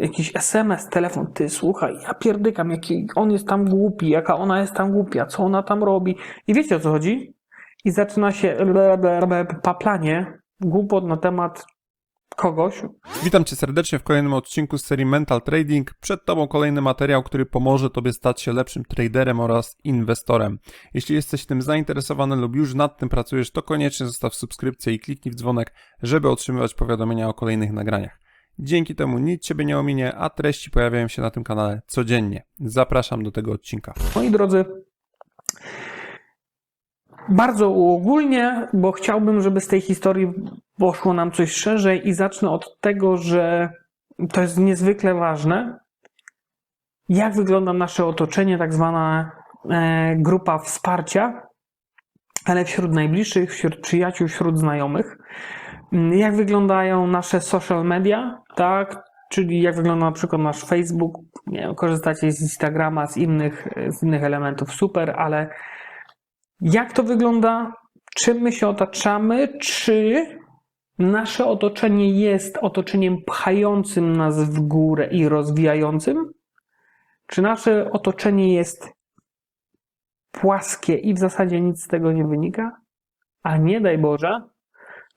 jakiś SMS, telefon, ty słuchaj, ja pierdykam, jaki on jest tam głupi, jaka ona jest tam głupia, co ona tam robi. I wiecie o co chodzi? I zaczyna się paplanie głupot na temat kogoś, Witam Cię serdecznie w kolejnym odcinku z serii Mental Trading. Przed Tobą kolejny materiał, który pomoże Tobie stać się lepszym traderem oraz inwestorem. Jeśli jesteś tym zainteresowany lub już nad tym pracujesz, to koniecznie zostaw subskrypcję i kliknij w dzwonek, żeby otrzymywać powiadomienia o kolejnych nagraniach. Dzięki temu nic Ciebie nie ominie, a treści pojawiają się na tym kanale codziennie. Zapraszam do tego odcinka. Moi drodzy, bardzo uogólnie, bo chciałbym, żeby z tej historii poszło nam coś szerzej i zacznę od tego, że to jest niezwykle ważne. Jak wygląda nasze otoczenie, tak zwana e, grupa wsparcia, ale wśród najbliższych, wśród przyjaciół, wśród znajomych. Jak wyglądają nasze social media, tak? Czyli jak wygląda na przykład nasz Facebook, nie korzystacie z Instagrama, z innych, z innych elementów, super, ale jak to wygląda? Czym my się otaczamy? Czy nasze otoczenie jest otoczeniem pchającym nas w górę i rozwijającym? Czy nasze otoczenie jest płaskie i w zasadzie nic z tego nie wynika? A nie daj Boże,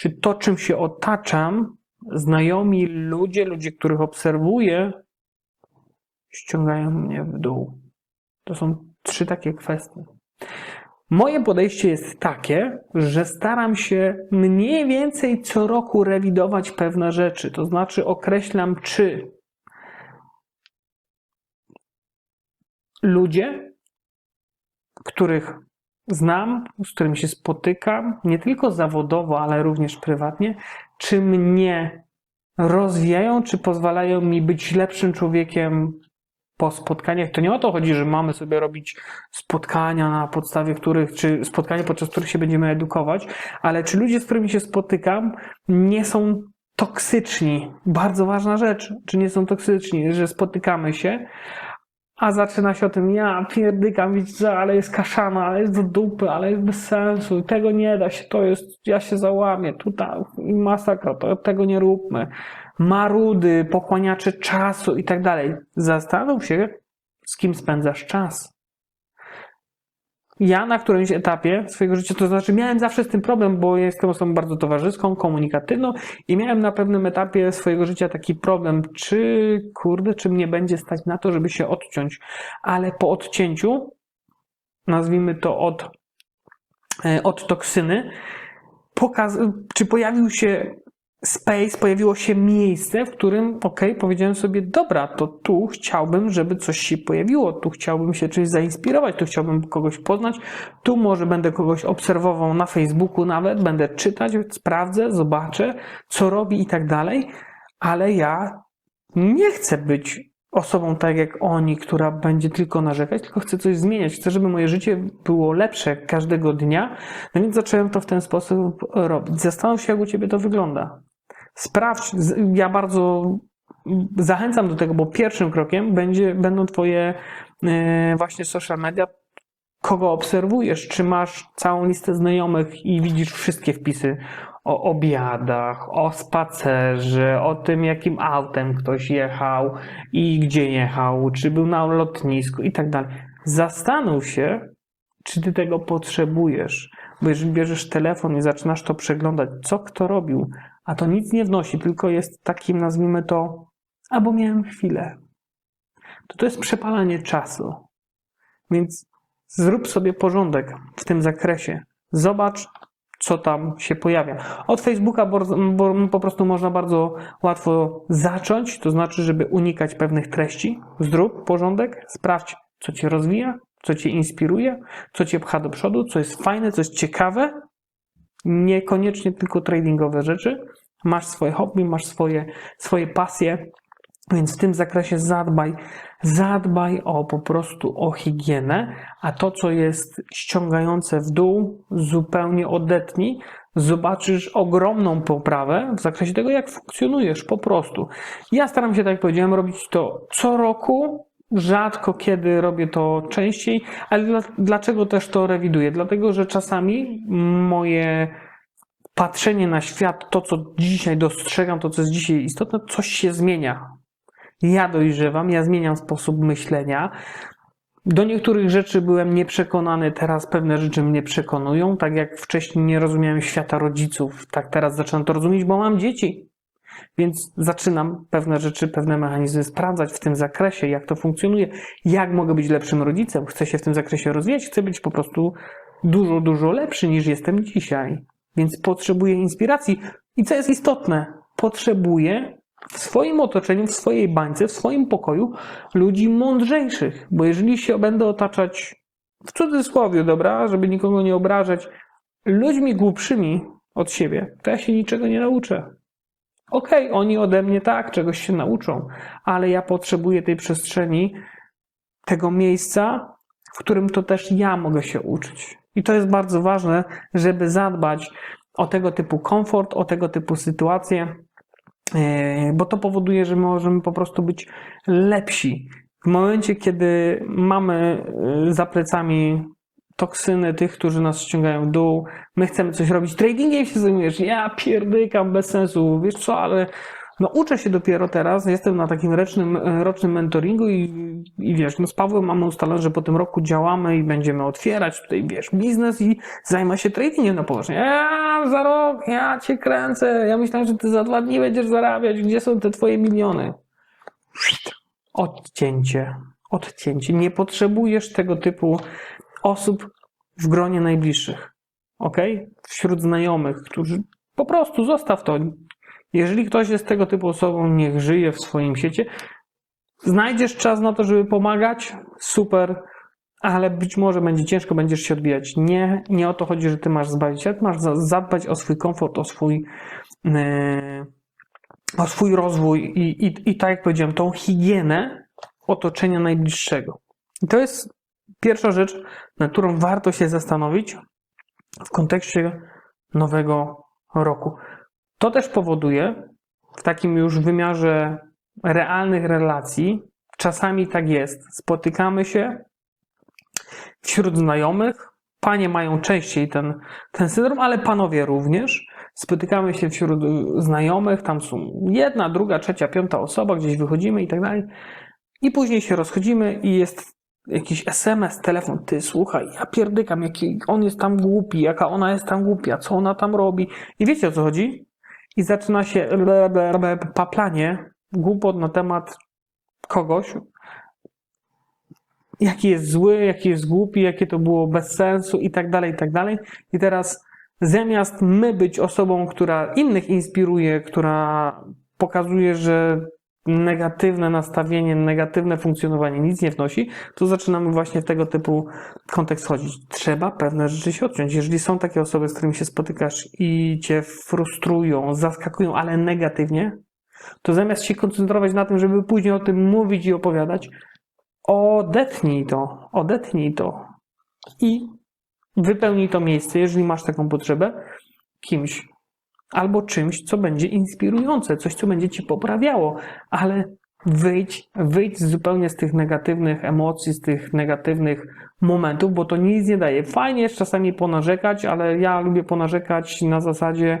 czy to, czym się otaczam, znajomi ludzie, ludzie, których obserwuję, ściągają mnie w dół? To są trzy takie kwestie. Moje podejście jest takie, że staram się mniej więcej co roku rewidować pewne rzeczy. To znaczy określam, czy ludzie, których znam, z którymi się spotykam, nie tylko zawodowo, ale również prywatnie, czy mnie rozwijają, czy pozwalają mi być lepszym człowiekiem po spotkaniach. To nie o to chodzi, że mamy sobie robić spotkania, na podstawie których, czy spotkania, podczas których się będziemy edukować, ale czy ludzie, z którymi się spotykam, nie są toksyczni. Bardzo ważna rzecz. Czy nie są toksyczni, że spotykamy się, a zaczyna się o tym, ja pierdykam, widzicie, ale jest kaszana, ale jest do dupy, ale jest bez sensu, tego nie da się, to jest, ja się załamię, tutaj masakra, to tego nie róbmy. Marudy, pochłaniacze czasu i tak dalej. Zastanów się, z kim spędzasz czas. Ja na którymś etapie swojego życia, to znaczy miałem zawsze z tym problem, bo jestem osobą bardzo towarzyską, komunikatywną i miałem na pewnym etapie swojego życia taki problem, czy kurde, czy mnie będzie stać na to, żeby się odciąć. Ale po odcięciu, nazwijmy to od, e, od toksyny, pokaz, czy pojawił się space, pojawiło się miejsce, w którym, ok, powiedziałem sobie, dobra, to tu chciałbym, żeby coś się pojawiło, tu chciałbym się czymś zainspirować, tu chciałbym kogoś poznać, tu może będę kogoś obserwował na Facebooku nawet, będę czytać, sprawdzę, zobaczę, co robi i tak dalej, ale ja nie chcę być osobą tak jak oni, która będzie tylko narzekać, tylko chcę coś zmieniać. Chcę, żeby moje życie było lepsze każdego dnia, no więc zacząłem to w ten sposób robić. Zastanów się, jak u Ciebie to wygląda. Sprawdź, ja bardzo zachęcam do tego, bo pierwszym krokiem będzie, będą Twoje e, właśnie social media, kogo obserwujesz, czy masz całą listę znajomych i widzisz wszystkie wpisy o obiadach, o spacerze, o tym, jakim autem ktoś jechał i gdzie jechał, czy był na lotnisku i tak dalej. Zastanów się, czy ty tego potrzebujesz. Bo jeżeli bierzesz telefon i zaczynasz to przeglądać, co kto robił, a to nic nie wnosi, tylko jest takim, nazwijmy to, albo miałem chwilę, to to jest przepalanie czasu. Więc zrób sobie porządek w tym zakresie. Zobacz, co tam się pojawia. Od Facebooka bo, bo po prostu można bardzo łatwo zacząć, to znaczy, żeby unikać pewnych treści. Zrób porządek, sprawdź, co cię rozwija, co cię inspiruje, co cię pcha do przodu, co jest fajne, co jest ciekawe. Niekoniecznie tylko tradingowe rzeczy. Masz swoje hobby, masz swoje, swoje pasje, więc w tym zakresie zadbaj, zadbaj o po prostu o higienę, a to, co jest ściągające w dół, zupełnie odetnij. Zobaczysz ogromną poprawę w zakresie tego, jak funkcjonujesz po prostu. Ja staram się, tak jak powiedziałem, robić to co roku. Rzadko kiedy robię to częściej, ale dla, dlaczego też to rewiduję? Dlatego, że czasami moje patrzenie na świat, to co dzisiaj dostrzegam, to co jest dzisiaj istotne, coś się zmienia. Ja dojrzewam, ja zmieniam sposób myślenia. Do niektórych rzeczy byłem nieprzekonany, teraz pewne rzeczy mnie przekonują. Tak jak wcześniej nie rozumiałem świata rodziców, tak teraz zaczynam to rozumieć, bo mam dzieci. Więc zaczynam pewne rzeczy, pewne mechanizmy sprawdzać w tym zakresie, jak to funkcjonuje, jak mogę być lepszym rodzicem. Chcę się w tym zakresie rozwijać, chcę być po prostu dużo, dużo lepszy niż jestem dzisiaj. Więc potrzebuję inspiracji. I co jest istotne, potrzebuję w swoim otoczeniu, w swojej bańce, w swoim pokoju ludzi mądrzejszych. Bo jeżeli się będę otaczać, w cudzysłowie, dobra, żeby nikogo nie obrażać, ludźmi głupszymi od siebie, to ja się niczego nie nauczę. Okej, oni ode mnie tak, czegoś się nauczą, ale ja potrzebuję tej przestrzeni, tego miejsca, w którym to też ja mogę się uczyć. I to jest bardzo ważne, żeby zadbać o tego typu komfort, o tego typu sytuacje, e, bo to powoduje, że możemy po prostu być lepsi. W momencie, kiedy mamy e, za plecami toksyny tych, którzy nas ściągają w dół, my chcemy coś robić, tradingiem się zajmujesz, ja pierdykam bez sensu, wiesz co, ale no uczę się dopiero teraz, jestem na takim rocznym, rocznym mentoringu i, i wiesz, no z Pawłem mamy ustalone, że po tym roku działamy i będziemy otwierać tutaj, wiesz, biznes i zajmę się tradingiem na poważnie. Ja za rok, ja cię kręcę, ja myślałem, że ty za dwa dni będziesz zarabiać, gdzie są te twoje miliony? Odcięcie, odcięcie. Nie potrzebujesz tego typu osób w gronie najbliższych, ok? Wśród znajomych, którzy po prostu zostaw to. Jeżeli ktoś jest tego typu osobą, niech żyje w swoim świecie. Znajdziesz czas na to, żeby pomagać, super, ale być może będzie ciężko, będziesz się odbijać. Nie, nie o to chodzi, że ty masz zbawić świat, masz za- zadbać o swój komfort, o swój, yy, o swój rozwój i, i, i tak jak powiedziałem, tą higienę otoczenia najbliższego. I to jest pierwsza rzecz, nad którą warto się zastanowić w kontekście nowego roku. To też powoduje w takim już wymiarze realnych relacji, czasami tak jest. Spotykamy się wśród znajomych. Panie mają częściej ten, ten syndrom, ale panowie również. Spotykamy się wśród znajomych, tam są jedna, druga, trzecia, piąta osoba, gdzieś wychodzimy i tak dalej. I później się rozchodzimy i jest jakiś SMS, telefon, ty słuchaj, ja pierdykam, jaki on jest tam głupi, jaka ona jest tam głupia, co ona tam robi. I wiecie o co chodzi? I zaczyna się paplanie głupot na temat kogoś, jaki jest zły, jaki jest głupi, jakie to było bez sensu i tak dalej, i tak dalej. I teraz zamiast my być osobą, która innych inspiruje, która pokazuje, że negatywne nastawienie, negatywne funkcjonowanie nic nie wnosi, to zaczynamy właśnie w tego typu kontekst chodzić. Trzeba pewne rzeczy się odciąć. Jeżeli są takie osoby, z którymi się spotykasz i cię frustrują, zaskakują, ale negatywnie, to zamiast się koncentrować na tym, żeby później o tym mówić i opowiadać, odetnij to, odetnij to i wypełnij to miejsce, jeżeli masz taką potrzebę, kimś albo czymś, co będzie inspirujące, coś, co będzie ci poprawiało, ale wyjdź, wyjdź zupełnie z tych negatywnych emocji, z tych negatywnych momentów, bo to nic nie daje. Fajnie jest czasami ponarzekać, ale ja lubię ponarzekać na zasadzie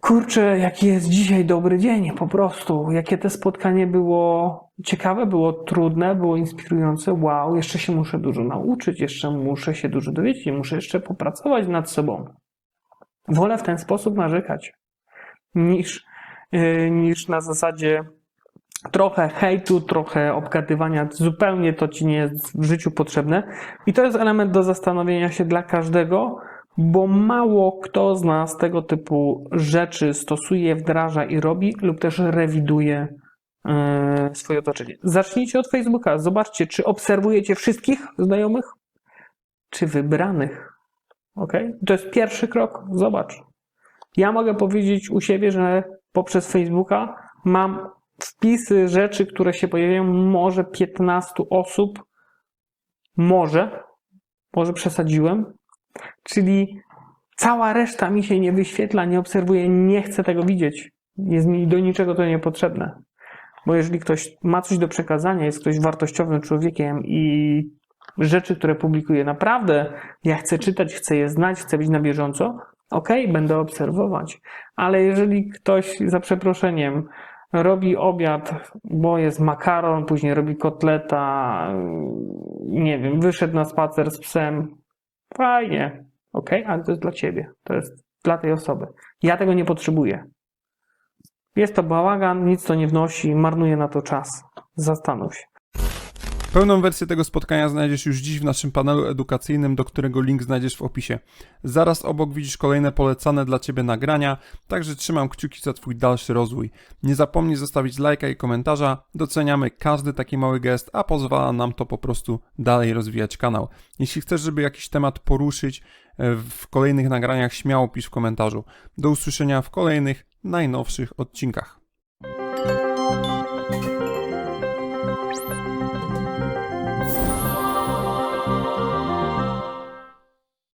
kurczę, jaki jest dzisiaj dobry dzień, po prostu. Jakie to spotkanie było ciekawe, było trudne, było inspirujące. Wow, jeszcze się muszę dużo nauczyć, jeszcze muszę się dużo dowiedzieć, muszę jeszcze popracować nad sobą. Wolę w ten sposób narzekać, niż, yy, niż na zasadzie trochę hejtu, trochę obgadywania. Zupełnie to ci nie jest w życiu potrzebne. I to jest element do zastanowienia się dla każdego, bo mało kto z nas tego typu rzeczy stosuje, wdraża i robi, lub też rewiduje yy, swoje otoczenie. Zacznijcie od Facebooka. Zobaczcie, czy obserwujecie wszystkich znajomych, czy wybranych. Ok? To jest pierwszy krok. Zobacz. Ja mogę powiedzieć u siebie, że poprzez Facebooka mam wpisy rzeczy, które się pojawiają, może 15 osób, może, może przesadziłem, czyli cała reszta mi się nie wyświetla, nie obserwuje, nie chcę tego widzieć. Jest mi do niczego to niepotrzebne. Bo jeżeli ktoś ma coś do przekazania, jest ktoś wartościowym człowiekiem i rzeczy, które publikuje, naprawdę ja chcę czytać, chcę je znać, chcę być na bieżąco, okej, będę obserwować. Ale jeżeli ktoś za przeproszeniem robi obiad, bo jest makaron, później robi kotleta, nie wiem, wyszedł na spacer z psem. Fajnie, ok, ale to jest dla ciebie, to jest dla tej osoby. Ja tego nie potrzebuję. Jest to bałagan, nic to nie wnosi, marnuje na to czas. Zastanów się. Pełną wersję tego spotkania znajdziesz już dziś w naszym panelu edukacyjnym, do którego link znajdziesz w opisie. Zaraz obok widzisz kolejne polecane dla Ciebie nagrania, także trzymam kciuki za Twój dalszy rozwój. Nie zapomnij zostawić lajka i komentarza, doceniamy każdy taki mały gest, a pozwala nam to po prostu dalej rozwijać kanał. Jeśli chcesz, żeby jakiś temat poruszyć e, w kolejnych nagraniach, śmiało pisz w komentarzu. Do usłyszenia w kolejnych, najnowszych odcinkach.